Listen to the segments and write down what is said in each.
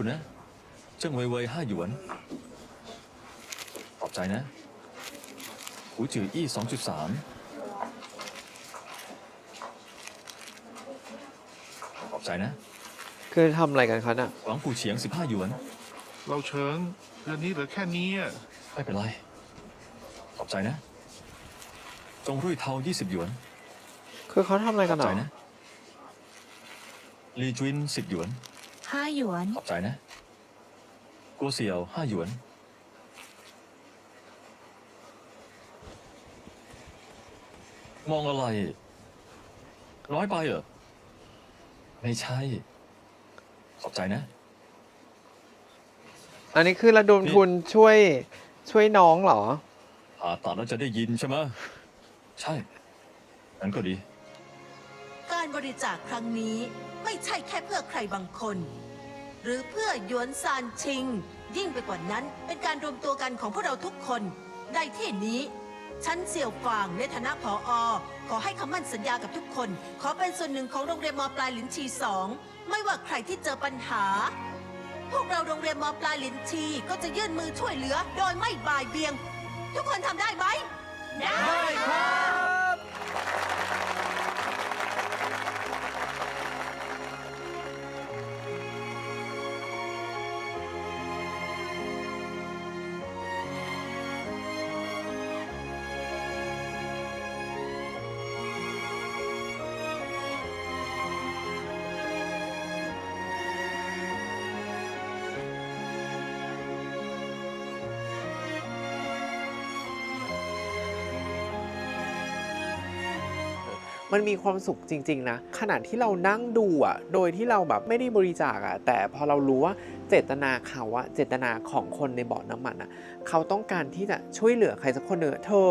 คุณนะเจิ้งเว่ยเว่ยห้าหยวน ขอบใจนะหูจืออี้สองจุดสามขอบใจนะคือทำอะไรกันคะน่ะ หวังปูเฉียงสิบห้าหยวน เราเชิงเดือนนี้เหลือแค่นี้อะไม่เป็นไร ขอบใจนะ จงรุ่ยเทายี่สิบหยวน คือเขาทำอะไรขกัอนบหรใจอนะ ลีจุนสิบหยวน ห้าหยวน ขอบใจนะกัวเสี่ยวห้าหยวน มองอะไร น้อยไปเหรอ ไม่ใช่ ขอบใจนะ อันนี้คือระดมทุนช่วยช่วยน้องเหรอผ่าตัดแล้วจะได้ยินใช่ไหมใช่งั้นก็ดี การบริจาคครั้งนี้ไม่ใช่แค่เพื่อใครบางคน หรือเพื่อหยวนซานชิง ยิ่งไปกว่านั้นเป็นการรวมตัวกันของพวกเราทุกคนในที่นี้ฉันเสี่ยวฟางในฐานะผออขอให้คำมั่นสัญญากับทุกคน ขอเป็นส่วนหนึ่งของโรงเรียนมปลายหลินชีสองไม่ว่าใครที่เจอปัญหา พวกเราโรงเรียนมปลายหลินชีก็จะยื่นมือช่วยเหลือ โดยไม่บ่ายเบียง ทุกคนทำได้ไหมได้ครับ มันมีความสุขจริง ๆ นะขณะที่เรานั่งดูอะโดยที่เราแบบไม่ได้บริจาคอะแต่พอเรารู้ว่าเจตนาเขาอะเจตนาของคนในบ่อน้ำมันอะเขาต้องการที่จะช่วยเหลือใครสักคนหนึ่งอะเธอ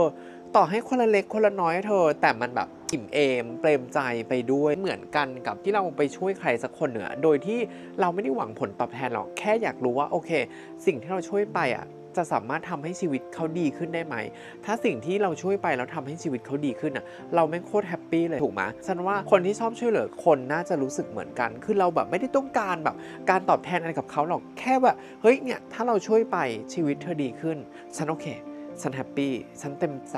ต่อให้คนละเล็กคนละน้อยเธอ แต่มันแบบอิ่มเอมเปรมใจไปด้วยเหมือนกันกับที่เราไปช่วยใครสักคนหนึ่งอโดยที่เราไม่ได้หวังผลตอบแทนหรอกแค่อยากรู้ว่าโอเค สิ่งที่เราช่วยไปอะ จะสามารถทำให้ชีวิตเขาดีขึ้นได้ไหม ถ้าสิ่งที่เราช่วยไปแล้วทำให้ชีวิตเขาดีขึ้นอะ เราไม่งโคตรแฮปปี้เลยถูกไหมฉันว่าคนที่ชอบช่วยเหลือคนน่าจะรู้สึกเหมือนกัน คือเราแบบไม่ได้ต้องการแบบการตอบแทนอะไรกับเขาหรอก แค่แบบเฮ้ยเนี่ยถ้าเราช่วยไปชีวิตเธอดีขึ้น ฉันโอเค ฉันแฮปปี้ ฉันเต็มใจ